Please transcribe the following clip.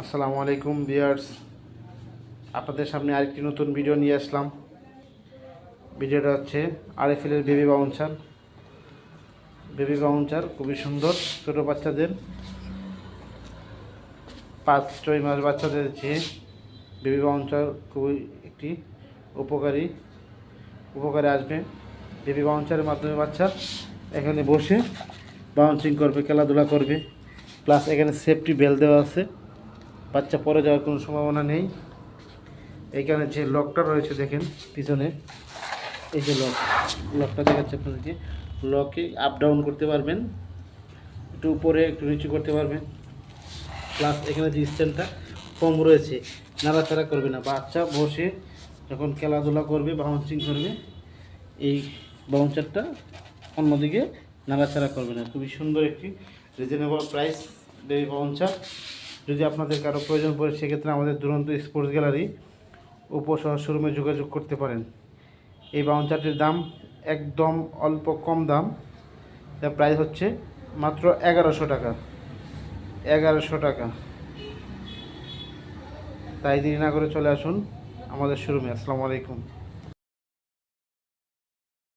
আসসালামু আলাইকুম বিয়ার্স আপনাদের সামনে আরেকটি নতুন ভিডিও নিয়ে আসলাম। ভিডিওটা হচ্ছে আরএফএলের বেবি বাউন্সার। বেবি বাউন্সার খুবই সুন্দর, ছোটো বাচ্চাদের। পাঁচ, ছয় মাস বাচ্চাদের চেয়ে বেবি বাউন্সার খুবই একটি উপকারী, উপকারে আসবে। বেবি বাউন্সারের মাধ্যমে বাচ্চা এখানে বসে বাউন্সিং করবে, খেলাধুলা করবে। প্লাস এখানে সেফটি বেল দেওয়া আছে। বাচ্চা পরে যাওয়ার কোনো সম্ভাবনা নেই। এইখানে যে লকটা রয়েছে দেখেন, পিছনে। এই যে লক লকটা দেখাচ্ছে আপনাদেরকে। লকে আপ ডাউন করতে পারবেন, একটু উপরে, একটু নিচু করতে পারবেন। প্লাস এখানে যে স্ট্যান্ডটা কম রয়েছে, নাড়াচাড়া করবে না। বাচ্চা বসে যখন খেলাধুলা করবে বাউন্সিং করবে, এই বাউন্সারটা অন্যদিকে নাড়াচাড়া করবে না। খুবই সুন্দর একটি রিজনেবল প্রাইস বেবি বাউন্সার যদি আপনাদের কারও প্রয়োজন পড়ে, সেক্ষেত্রে আমাদের দুরন্ত স্পোর্টস গ্যালারি উপসহ শোরুমে যোগাযোগ করতে পারেন। এই বাউন্সারটির দাম একদম অল্প কম দাম। তার প্রাইস হচ্ছে মাত্র এগারোশো টাকা। এগারোশো টাকা। তাই দেরি না করে চলে আসুন আমাদের শোরুমে আসসালামু আলাইকুম।